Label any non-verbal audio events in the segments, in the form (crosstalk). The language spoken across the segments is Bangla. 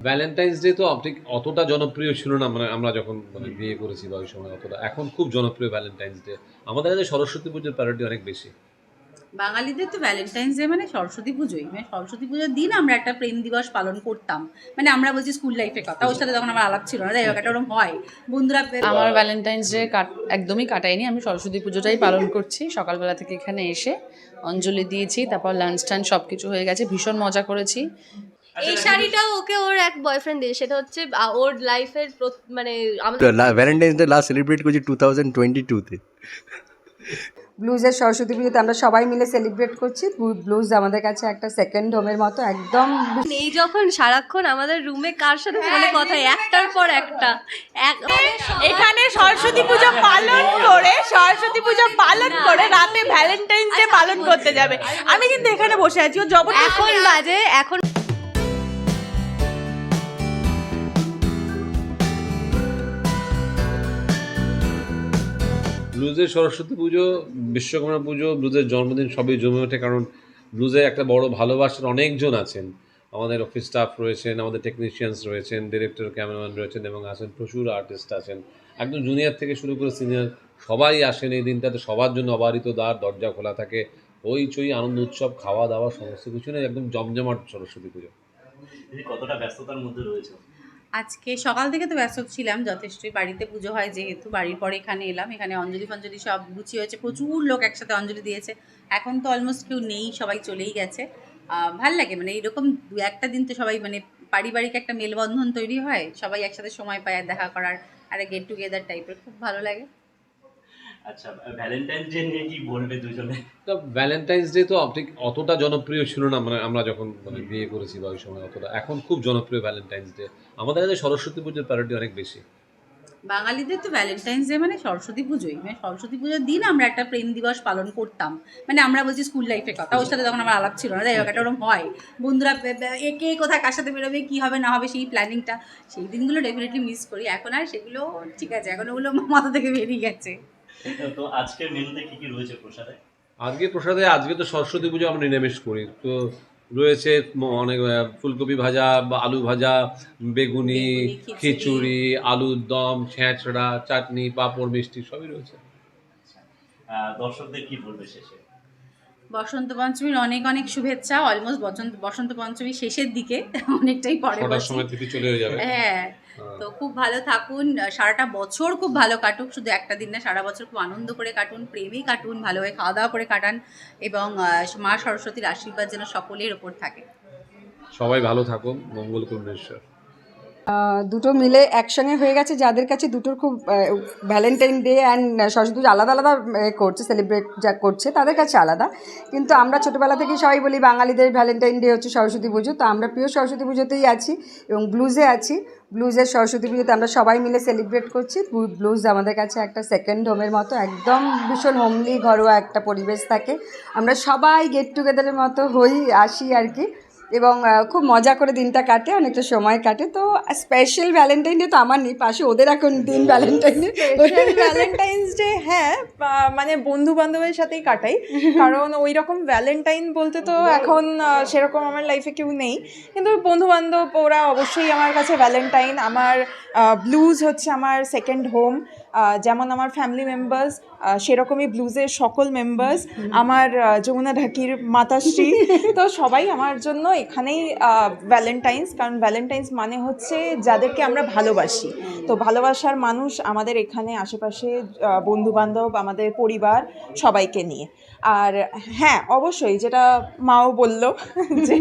ভ্যালেন্টাইন্স ডে তো আপনি অতটা জনপ্রিয় ছিল না মানে আমরা যখন মানে বিয়ে করেছি বা ওই সময় অতটা। এখন খুব জনপ্রিয় ভ্যালেন্টাইন্স ডে আমাদের কাছে সরস্বতী পুজোর প্যারিটি অনেক বেশি। বাঙালিদের তো ভ্যালেন্টাইন্স ডে মানে সরস্বতী পুজোই। মানে সরস্বতী পুজোর দিন আমরা একটা প্রেম দিবস পালন করতাম। মানে আমরা বলছি স্কুল লাইফের কথা। ওর সাথে তখন আমার আলাপ ছিল না। যাই একটা ওরকম হয়। বন্ধুরা আমার ভ্যালেন্টাইন্স ডে একদমই কাটাইনি আমি সরস্বতী পুজোটাই পালন করছি। সকালবেলা থেকে এখানে এসে অঞ্জলি দিয়েছি তারপর লাঞ্চ টাঞ্চ সব কিছু হয়ে গেছে। ভীষণ মজা করেছি। এই শাড়িটাও ওকে ওর এক বয়ফ্রেন্ড দিয়ে সেটা হচ্ছে ওর লাইফের মানে আমাদের ভ্যালেন্টাইন্স ডে লাস্ট সেলিব্রেট করছি টু থাউজেন্ড টোয়েন্টি টুতে ব্লুজের সরস্বতী পুজোতে আমরা সবাই মিলে সেলিব্রেট করছি। ব্লুজ আমাদের কাছে একটা সেকেন্ড হোমের মতো একদম এই যখন সারাক্ষণ আমাদের রুমে কার সাথে ফোনে কথা একটার পর একটা এখানে সরস্বতী পুজো পালন করে সরস্বতী পুজো পালন করে রাতে ভ্যালেন্টাইন্স ডে পালন করতে যাবে। আমি কিন্তু এখানে বসে আছি ও জবরদস্তি এখন বাজে এখন ব্লুজের সরস্বতী পুজো, বিশ্বকর্মা পুজো, ব্লুজের জন্মদিন সবই জমে ওঠে কারণ ব্লুজে একটা বড় ভালোবাসার অনেকজন আছেন। আমাদের অফিস স্টাফ রয়েছেন, আমাদের টেকনিশিয়ানস রয়েছেন ডিরেক্টর ক্যামেরাম্যান রয়েছেন এবং আছেন প্রচুর আর্টিস্ট আছেন। একদম জুনিয়র থেকে শুরু করে সিনিয়র সবাই আসেন এই দিনটাতে, সবার জন্য অবারিত দ্বার, দরজা খোলা থাকে হইচই আনন্দ উৎসব, খাওয়া দাওয়া, সমস্ত কিছু নিয়ে একদম জমজমাট সরস্বতী পুজো। কতটা ব্যস্ততার মধ্যে রয়েছে? আজকে সকাল থেকে তো ব্যস্ত ছিলাম, যথেষ্টই। বাড়িতে পুজো হয় যেহেতু, বাড়ির পরে এখানে এলাম। এখানে অঞ্জলি ফঞ্জলি সব গুছি হয়েছে। প্রচুর লোক একসাথে অঞ্জলি দিয়েছে। এখন তো অলমোস্ট কেউ নেই, সবাই চলেই গেছে। ভালো লাগে মানে এইরকম দু একটা দিন তো সবাই মানে পারিবারিক একটা মেলবন্ধন তৈরি হয়। সবাই একসাথে সময় পায় দেখা করার, আর গেট টুগেদার টাইপের খুব ভালো লাগে। আচ্ছা ভ্যালেন্টাইন্স ডে নিয়ে কি বলবে দুজনে? তা ভ্যালেন্টাইন্স ডে তো আপনি অতটা জনপ্রিয় ছিল না মানে আমরা যখন মানে বিয়ে করেছি বা ওই সময় অতটা। এখন খুব জনপ্রিয় ভ্যালেন্টাইন্স ডে আমাদের কাছে সরস্বতী পুজোর প্যারিটি অনেক বেশি। বাঙালিদের তো ভ্যালেন্টাইন্স ডে মানে সরস্বতী পুজোই। মানে সরস্বতী পুজোর দিন আমরা একটা প্রেম দিবস পালন করতাম। মানে আমরা বলছি স্কুল লাইফের কথা। ওর সাথে তখন আমার আলাপ ছিল না। যাই হোক একটা ওরকম হয়। বন্ধুরা বে- বে- এ কে কোথায় কার সাথে বেরোবে কী হবে না হবে সেই প্ল্যানিংটা সেই দিনগুলো ডেফিনেটলি মিস করি। এখন আর সেগুলো ঠিক আছে। এখন ওগুলো মাথা থেকে বেরিয়ে গেছে। (laughs) তো আজকের মেনুতে কি কি রয়েছে প্রসাদে? আজকে প্রসাদে আজকে তো সরস্বতী পুজো আমরা নিরামিষ করি। তো রয়েছে অনেক ফুলকপি ভাজা বা আলু ভাজা বেগুনি খিচুড়ি। আলুর দম ছেঁচড়া চাটনি পাঁপড় মিষ্টি সবই রয়েছে। আহ, দর্শকদের কি বলবে শেষে? বসন্ত পঞ্চমীর অনেক অনেক শুভেচ্ছা। অলমোস্ট বসন্ত বসন্ত পঞ্চমী শেষের দিকে (laughs) অনেকটাই পরে সময় থেকে চলে যাবে। হ্যাঁ। তো খুব ভালো থাকুন। সারাটা বছর খুব ভালো কাটুক। শুধু একটা দিন না সারা বছর খুব আনন্দ করে কাটুন প্রেমেই কাটুন ভালোভাবে খাওয়া দাওয়া করে কাটান এবং আহ, মা সরস্বতীর আশীর্বাদ যেন সকলের ওপর থাকে। সবাই ভালো থাকুন। মঙ্গল করুন ঈশ্বর। দুটো মিলে একসঙ্গে হয়ে গেছে, যাদের কাছে দুটোর খুব ভ্যালেন্টাইন ডে অ্যান্ড সরস্বতী পুজো আলাদা আলাদা করছে সেলিব্রেট যা করছে, তাদের কাছে আলাদা। কিন্তু আমরা ছোটোবেলা থেকেই সবাই বলি, বাঙালিদের ভ্যালেন্টাইন ডে হচ্ছে সরস্বতী পুজো, তো আমরা প্রিয় সরস্বতী পুজোতেই আছি এবং ব্লুজে আছি। ব্লুজের সরস্বতী পুজোতে আমরা সবাই মিলে সেলিব্রেট করছি। ব্লুজ আমাদের কাছে একটা সেকেন্ড হোমের মতো, একদম ভীষণ হোমলি ঘরোয়া একটা পরিবেশ থাকে। আমরা সবাই গেট টুগেদারের মতো হই, আসি আর কি। এবং খুব মজা করে দিনটা কাটে অনেকটা সময় কাটে। তো স্পেশাল ভ্যালেন্টাইন ডে তো আমার নেই পাশে ওদের এখন দিন ভ্যালেন্টাইন ডে ভ্যালেন্টাইন্স ডে হ্যাঁ মানে বন্ধু বান্ধবের সাথেই কাটাই। কারণ ওই রকম ভ্যালেন্টাইন বলতে তো এখন সেরকম আমার লাইফে কেউ নেই। কিন্তু বন্ধু বান্ধব ওরা অবশ্যই আমার কাছে ভ্যালেন্টাইন আমার ব্লুজ হচ্ছে আমার সেকেন্ড হোম যেমন আমার ফ্যামিলি মেম্বার্স সেরকমই ব্লুজের সকল মেম্বার্স আমার যমুনা ঢাকির মাতাশ্রী। (laughs) তো সবাই আমার জন্য এখানেই ভ্যালেন্টাইন্স কারণ ভ্যালেন্টাইন্স মানে হচ্ছে যাদেরকে আমরা ভালোবাসি। তো ভালোবাসার মানুষ আমাদের এখানে আশেপাশে বন্ধুবান্ধব আমাদের পরিবার সবাইকে নিয়ে। আর হ্যাঁ অবশ্যই যেটা মাও বলল (laughs) যে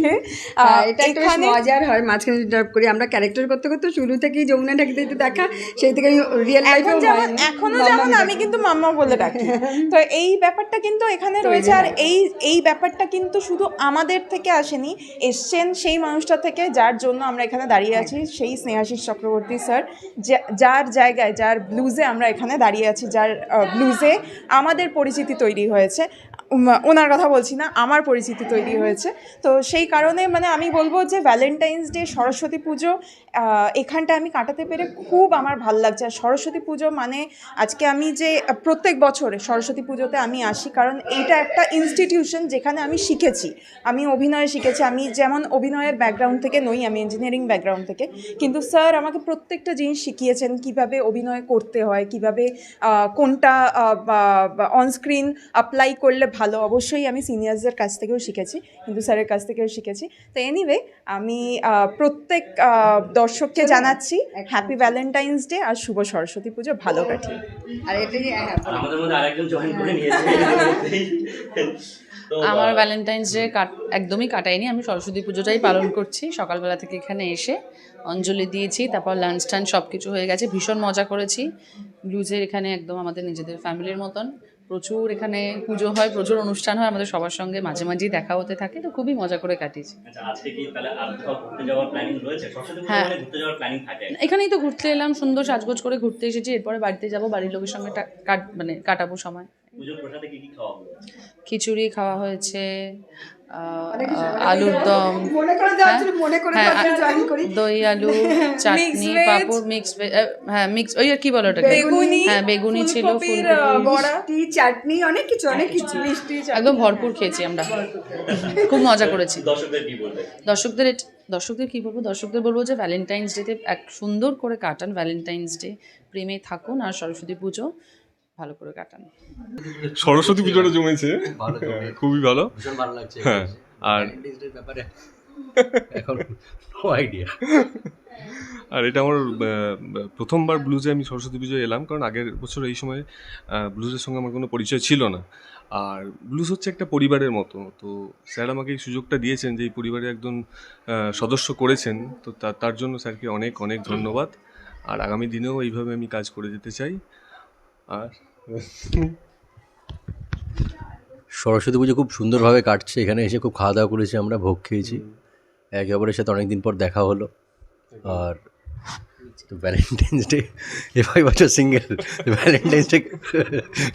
হ্যাঁ, এটা একটু মজার হয় মাঝখানে ইন্টারাপ্ট করি আমরা ক্যারেক্টার করতে করতে শুরু থেকেই যমুনা ঠাকুর দেখা সেই থেকে রিয়েল যেমন এখনও যেমন আমি কিন্তু মাম্মা বলে ডাকি। তো এই ব্যাপারটা কিন্তু এখানে রয়েছে আর এই এই ব্যাপারটা কিন্তু শুধু আমাদের থেকে আসেনি এসছেন সেই মানুষটা থেকে যার জন্য আমরা এখানে দাঁড়িয়ে আছি সেই স্নেহাশিস চক্রবর্তী স্যার যার জায়গায় যার ব্লুজে আমরা এখানে দাঁড়িয়ে আছি যার ব্লুজে আমাদের পরিচিতি তৈরি হয়েছে। ওনার কথা বলছি না, আমার পরিচিতি তৈরি হয়েছে। তো সেই কারণে মানে আমি বলব যে ভ্যালেন্টাইন্স ডে সরস্বতী পুজো এখানটা আমি কাটাতে পেরে খুব আমার ভালো লাগছে। আর সরস্বতী পুজো মানে আজকে আমি যে, প্রত্যেক বছরে সরস্বতী পুজোতে আমি আসি, কারণ এইটা একটা ইনস্টিটিউশন যেখানে আমি শিখেছি। আমি অভিনয় শিখেছি, আমি যেমন অভিনয়ের ব্যাকগ্রাউন্ড থেকে নই, আমি ইঞ্জিনিয়ারিং ব্যাকগ্রাউন্ড থেকে। কিন্তু স্যার আমাকে প্রত্যেকটা জিনিস শিখিয়েছেন, কীভাবে অভিনয় করতে হয়, কীভাবে কোনটা অনস্ক্রিন অ্যাপ্লাই করলে ভালো অবশ্যই আমি সিনিয়রসদের কাছ থেকেও শিখেছি কিন্তু স্যারের কাছ থেকেও শিখেছি। তো এনিওয়ে আমি প্রত্যেক দর্শককে জানাচ্ছি হ্যাপি ভ্যালেন্টাইন্স ডে আর শুভ সরস্বতী পুজো ভালো কাটিয়ে। আর হ্যাঁ, আর আমাদের মধ্যে আরেকজন জয়েন করে নিয়েছে। (laughs) আমার ভ্যালেন্টাইন্স ডে কাট একদমই কাটাইনি আমি সরস্বতী পুজোটাই পালন করছি। সকালবেলা থেকে এখানে এসে অঞ্জলি দিয়েছি তারপর লাঞ্চ টাঞ্চ সব কিছু হয়ে গেছে। ভীষণ মজা করেছি। ব্লুজের এখানে একদম আমাদের নিজেদের ফ্যামিলির মতন। প্রচুর এখানে পুজো হয় প্রচুর অনুষ্ঠান হয় আমাদের সবার সঙ্গে মাঝে মাঝেই দেখা হতে থাকে তো খুবই মজা করে কাটিয়েছি। আচ্ছা হ্যাঁ। মানে এখানেই তো ঘুরতে এলাম সুন্দর সাজগোজ করে ঘুরতে এসেছি এরপরে বাড়িতে যাব বাড়ির লোকের সঙ্গে কাট মানে কাটাবো সময়। খিচুড়ি খাওয়া হয়েছে আলুর দম। হ্যাঁ, হ্যাঁ, করি। দই আলু (laughs) চাটনি। পাঁপড় মিক্স হ্যাঁ মিক্স ওই আর কি বলো ওটাকে? বেগুনি হ্যাঁ বেগুনি ছিল ফুলকপি। চাটনি অনেক কিছু অনেক কিছু। একদম ভরপুর খেয়েছি আমরা। খুব মজা করেছি। দর্শকদের দর্শকদের কী বলব? দর্শকদের বলব যে ভ্যালেন্টাইন্স ডেতে এক সুন্দর করে কাটান। ভ্যালেন্টাইন্স ডে প্রেমে থাকুন আর সরস্বতী পুজো। ভালো করে কাটান। সরস্বতী পুজোটা জমেছে। হ্যাঁ, খুবই ভালো। ভীষণ ভালো লাগছে হ্যাঁ, আর- ব্যাপারে এখন নো আইডিয়া আর এটা আমার প্রথমবার ব্লুজে আমি সরস্বতী পুজোয় এলাম কারণ আগের বছর এই সময় ব্লুজের সঙ্গে আমার কোনো পরিচয় ছিল না। আর ব্লুজ হচ্ছে একটা পরিবারের মতো তো স্যার আমাকে এই সুযোগটা দিয়েছেন যে এই পরিবারে একজন সদস্য করেছেন তো তার জন্য স্যারকে অনেক অনেক ধন্যবাদ। আর আগামী দিনেও এইভাবে আমি কাজ করে যেতে চাই। আর সরস্বতী পুজো খুব সুন্দরভাবে কাটছে। এখানে এসে খুব খাওয়া দাওয়া করেছি আমরা ভোগ খেয়েছি। একে অপরের সাথে অনেকদিন পর দেখা হলো। আর তো ভ্যালেন্টাইন্স ডে এবার বছর সিঙ্গেল ভ্যালেন্টাইন্স ডে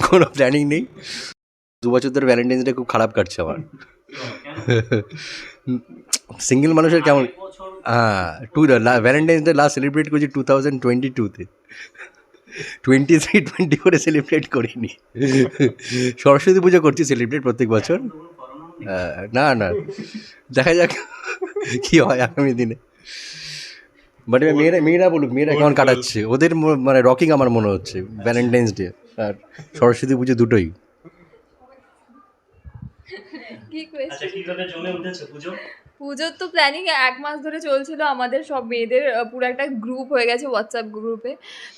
কোনো প্ল্যানিং নেই। দু বছর ধরে ভ্যালেন্টাইন্স ডে খুব খারাপ কাটছে আমার। সিঙ্গেল মানুষের কেমন? হ্যাঁ two Valentine's Day last celebrate করছি টু থাউজেন্ড টোয়েন্টি টুতে টোয়েন্টি থ্রি টোয়েন্টি ফোরে সেলিব্রেট করিনি। সরস্বতী পুজো করছি সেলিব্রেট প্রত্যেক বছর। না না। দেখা যাক কি হয় আগামী দিনে। বাট এবার মেয়েরা মেয়েরা বলুক মেয়েরা কেমন কাটাচ্ছে? ওদের মানে রকিং আমার মনে হচ্ছে ভ্যালেন্টাইন্স ডে আর সরস্বতী পুজো দুটোই। কি আচ্ছা কীভাবে জমে উঠেছে পুজো? পুজোর তো প্ল্যানিং এক মাস ধরে চলছিল আমাদের সব মেয়েদের পুরো একটা গ্রুপ হয়ে গেছে হোয়াটসঅ্যাপ গ্রুপে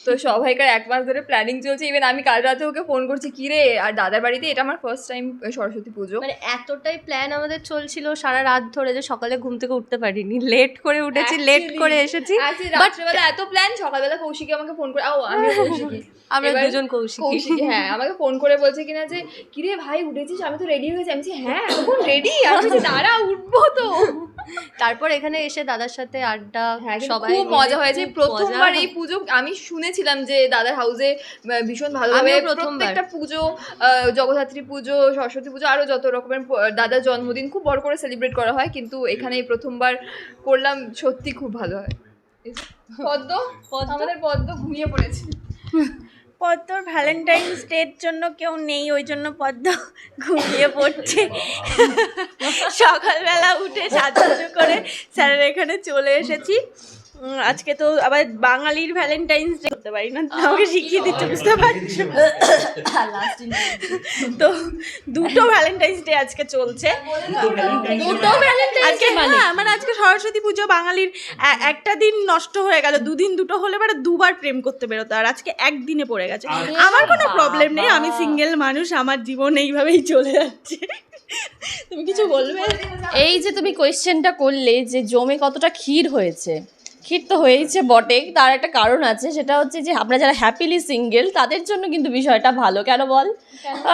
তো সবাইকার এক মাস ধরে প্ল্যানিং চলছে ইভেন আমি কাল রাতে ওকে ফোন করছি কি রে আর দাদার বাড়িতে এটা আমার ফার্স্ট টাইম সরস্বতী পুজো? মানে এতটাই প্ল্যান আমাদের চলছিল সারা রাত ধরে যে সকালে ঘুম থেকে উঠতে পারিনি। লেট করে উঠেছি লেট করে এসেছি রাত্রেবেলা এত প্ল্যান সকালবেলা কৌশিকি আমাকে ফোন করে ও আমি কৌশিকি। আমরা দুজন কৌশিক। কৌশিকি হ্যাঁ আমাকে ফোন করে বলছে কিনা যে কিরে ভাই উঠেছিস? আমি তো রেডি হয়েছি আমি হ্যাঁ এখন রেডি আমি দাঁড়া উঠবো তো। তারপর এখানে এসে দাদার সাথে আড্ডা হ্যাঁ সবাই খুব মজা হয়েছে। প্রথমবার এই পুজো আমি শুনেছিলাম যে দাদার হাউসে ভীষণ প্রথমবার। প্রত্যেকটা পুজো আহ, জগদ্ধাত্রী পুজো সরস্বতী পুজো আরও যত রকমের দাদার জন্মদিন খুব বড় করে সেলিব্রেট করা হয়। কিন্তু এখানে প্রথমবার করলাম সত্যি খুব ভালো হয়। পদ্ম? আমাদের পদ্ম ঘুমিয়ে পড়েছে। পদ্মর ভ্যালেন্টাইন্স ডের জন্য কেউ নেই, ওই জন্য পদ্ম ঘুমিয়ে পড়ছে। সকালবেলা উঠে সাজু করে স্যারের এখানে চলে এসেছি। আজকে তো আবার বাঙালির ভ্যালেন্টাইন্স ডে করতে পারি না আমাকে শিখিয়ে দিচ্ছে বুঝতে পারছ? (laughs) তো দুটো ভ্যালেন্টাইন্স ডে আজকে চলছে। দুটো ভ্যালেন্টাইন্স ডে হ্যাঁ মানে আজকে সরস্বতী পুজো বাঙালির একটা দিন নষ্ট হয়ে গেল দুদিন দুটো হলে পরে দুবার প্রেম করতে বেরোতো আর আজকে একদিনে পড়ে গেছে। আমার কোনো প্রবলেম নেই আমি সিঙ্গেল মানুষ আমার জীবন এইভাবেই চলে যাচ্ছে। তুমি কিছু বলবে? এই যে তুমি কোয়েশ্চেনটা করলে যে জমে কতটা ক্ষীর হয়েছে ক্ষীর তো হয়েইছে বটে তার একটা কারণ আছে সেটা হচ্ছে যে আমরা যারা হ্যাপিলি সিঙ্গেল তাদের জন্য কিন্তু বিষয়টা ভালো। কেন বল?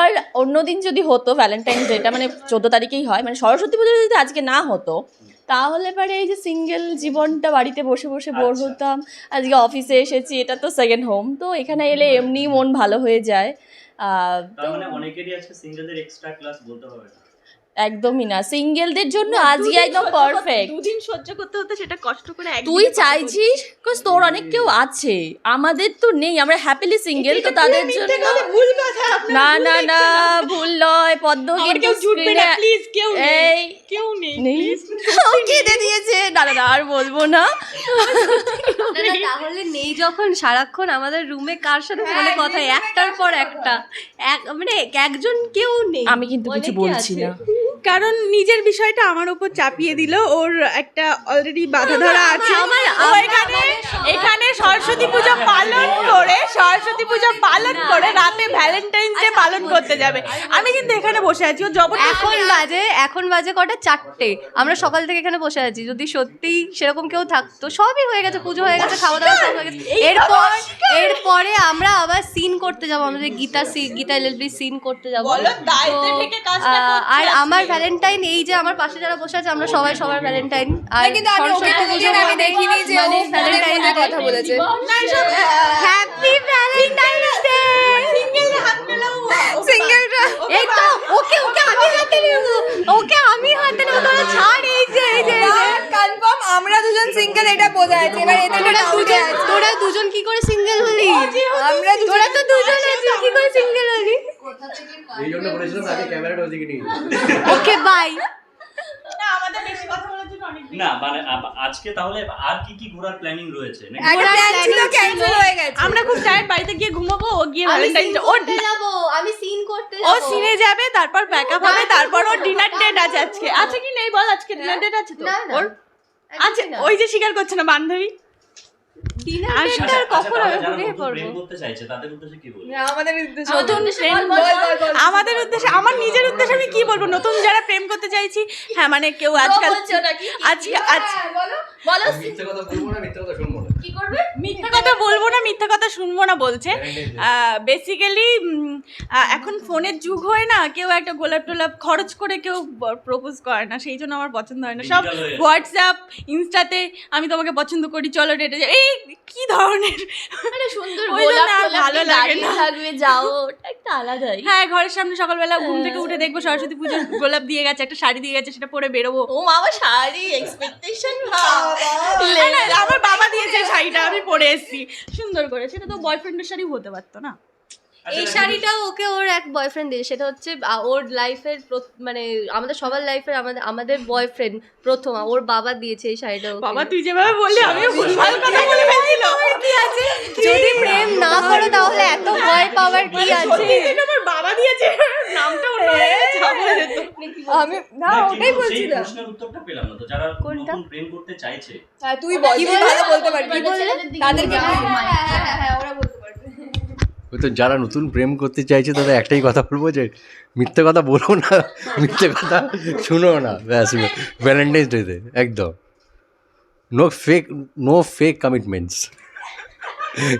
আর অন্যদিন যদি হতো ভ্যালেন্টাইন ডেটা মানে চোদ্দ তারিখেই হয় মানে সরস্বতী পুজো যদি আজকে না হতো তাহলে পরে এই যে সিঙ্গেল জীবনটা বাড়িতে বসে বসে বোর আচ্ছা। হতাম আজকে অফিসে এসেছি এটা তো সেকেন্ড হোম তো এখানে এলে এমনি মন ভালো হয়ে যায়। আহ, তার মানে অনেকেরই আজকে সিঙ্গেলদের এক্সট্রা ক্লাস বলতে হবে একদমই না। সিঙ্গেলদের জন্য আজকে একদম পারফেক্ট দুদিন সহ্য করতে হতে সেটা কষ্ট করে তুই চাইছিস? বিকজ তোর অনেক কেউ আছে। আমাদের তো নেই। আমরা হ্যাপিলি সিঙ্গেল তো তাদের জন্য ভুল কথা না না না ভুল নয়। পদ্ম কিন্তু কেউ জুটবে না প্লিজ কেউ নেই। কেউ নেই (laughs) কেঁদে দিয়েছে। না না আর বলব না। তাহলে নেই যখন সারাক্ষণ আমাদের রুমে কার সাথে ফোনে কথা একটার পর একটা। এক মানে একজন কেউ নেই। আমি কিন্তু কিছু বলছি না। কারণ নিজের বিষয়টা আমার উপর চাপিয়ে দিল। ওর একটা অলরেডি বাধা ধরা আছে। ও আমার- এখানে এখানে সরস্বতী পূজা পালন করে সরস্বতী পূজা পালন করে রাতে ভ্যালেন্টাইন্স ডে পালন করতে যাবে। আমি কিন্তু এখানে বসে আছি। ও জবরদস্তি এখন বাজে এখন বাজে কটা চারটে। আমরা সকাল থেকে এখানে বসে আছি। যদি সত্যিই সেরকম কেউ থাকতো সবই হয়ে গেছে। পুজো হয়ে গেছে খাওয়া দাওয়া সব হয়ে গেছে। এরপর এরপরে আমরা আবার সিন করতে যাব। আমাদের গীতা সি গীতা এলএলবি সিন করতে যাব। আর আমার ভ্যালেন্টাইন এই যে আমার পাশে যারা বসে আছে আমরা সবাই সবার ভ্যালেন্টাইন আর কিন্তু আমি ওকে সরস্বতী কোনোদিন আমি দেখিনি যে ও ভ্যালেন্টাইন কথা বলেছে। হ্যাপি ভ্যালেন্টাইন ডে সিঙ্গেল হাত মেলাও সিঙ্গেল এই তো ওকে ওকে আমি হাতে নেব ওকে আমি হাতে নেব তোরা ছাড় এই যে এই যে এই যে। কনফার্ম আমরা দুজন সিঙ্গেল এটা বোঝা যাচ্ছে। এবার তোরা দুজন তোরা দুজন কি করে সিঙ্গেল হলি? আমরা তোরা তো দুজন আছিস কি করে সিঙ্গেল হলি? এই জন্য বলেছিলাম আগে ক্যামেরাটা ওদিকে নিয়ে ওকে বাই না আমাদের বেশি কথা বলার জন্য অনেক না মানে আজকে তাহলে আর কি কি ঘোরার প্ল্যানিং রয়েছে? নাকি? একটা প্ল্যান ছিল ক্যান্সেল হয়ে গেছে। আমরা খুব টায়ার্ড বাড়িতে গিয়ে ঘুমাবো ও গিয়ে ও যাব আমি সিন করতে ও সিনে যাবে তারপর হবে তারপর ওর ডিনার ডেট আছে আজকে। আছে কি নেই বল আজকে ডিনার ডেট আছে তো? না, না। ওর আছে ওই যে স্বীকার করছে না বান্ধবী? আমাদের উদ্দেশ্যে নতুন প্রেম আমাদের উদ্দেশ্যে আমার নিজের উদ্দেশ্যে আমি কি বলব? নতুন যারা প্রেম করতে চাইছি হ্যাঁ মানে কেউ আজকাল বলো মিথ্যে কথা বলব না মিথ্যে কথা শুনব না। বলছে। বেসিক্যালি এখন ফোনের যুগ হয় না কেউ একটা গোলাপ টোলাপ খরচ করে কেউ প্রপোজ করে না সেই জন্য আমার পছন্দ হয় না। সব হয়ে। হোয়াটসঅ্যাপ ইনস্টাতে আমি তোমাকে পছন্দ করি চলো ডেটে যাই। এই কি ধরনের? মানে সুন্দর গোলাপ ভালো লাগে না। থাকবে যাও একটা আলাদাই। হ্যাঁ ঘরের সামনে সকালবেলা ঘুম থেকে উঠে দেখব সরস্বতী পুজোর গোলাপ দিয়ে গেছে একটা শাড়ি দিয়ে গেছে সেটা পরে বেরোবো। ও মামা শাড়ি এক্সপেকটেশন আমার বাবা দিয়েছে শাড়িটা আমি পরে এসেছি। সুন্দর করে সেটা তো বয়ফ্রেন্ডের শাড়ি হতে পারতো না। এই শাড়িটা ওকে ওর এক বয়ফ্রেন্ড দিয়ে সেটা হচ্ছে ওর লাইফের মানে আমাদের সবার লাইফের আমাদের আমাদের বয়ফ্রেন্ড প্রথম ওর বাবা দিয়েছে এই শাড়িটা বাবা তুই যেভাবে বললি আমিও ভুলভাল কথা বলে ফেলছিল কি আছে? যদি প্রেম না করো তাহলে এত ভয় পাওয়ার কি আছে? আমার বাবা দিয়েছে নামটা অন্য হয়ে। আমি না ওটাই বলছিলাম প্রশ্নের উত্তরটা পেলাম না। তো যারা কোনটা? প্রেম করতে চাইছে হ্যাঁ তুই বল তুই বলতে পারবি। কি বললে? তাদেরকে ওই তো যারা নতুন প্রেম করতে চাইছে, তাদের একটাই কথা বলব যে, মিথ্যে কথা বলো না, মিথ্যে কথা শুনো না। ব্যাস ভ্যালেন্টাইন্স ডেতে একদম। No fake no fake commitments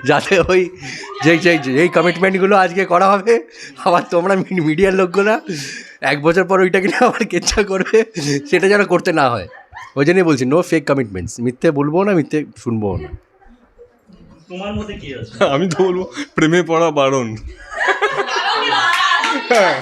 যাতে ওই, যে যেই কমিটমেন্টগুলো আজকে করা হবে, আবার তোমরা মিডিয়ার লোকগুলো এক বছর পর ওইটা কিনে আবার কেচ্ছা করবে, সেটা যেন করতে না হয়। ওই জন্যই বলছি নো ফেক কমিটমেন্টস মিথ্যে বলব না, মিথ্যে শুনব না। তোমার মধ্যে কি আছে? (laughs) আমি তো বলব প্রেমে পড়া বারণ। (laughs) হ্যাঁ।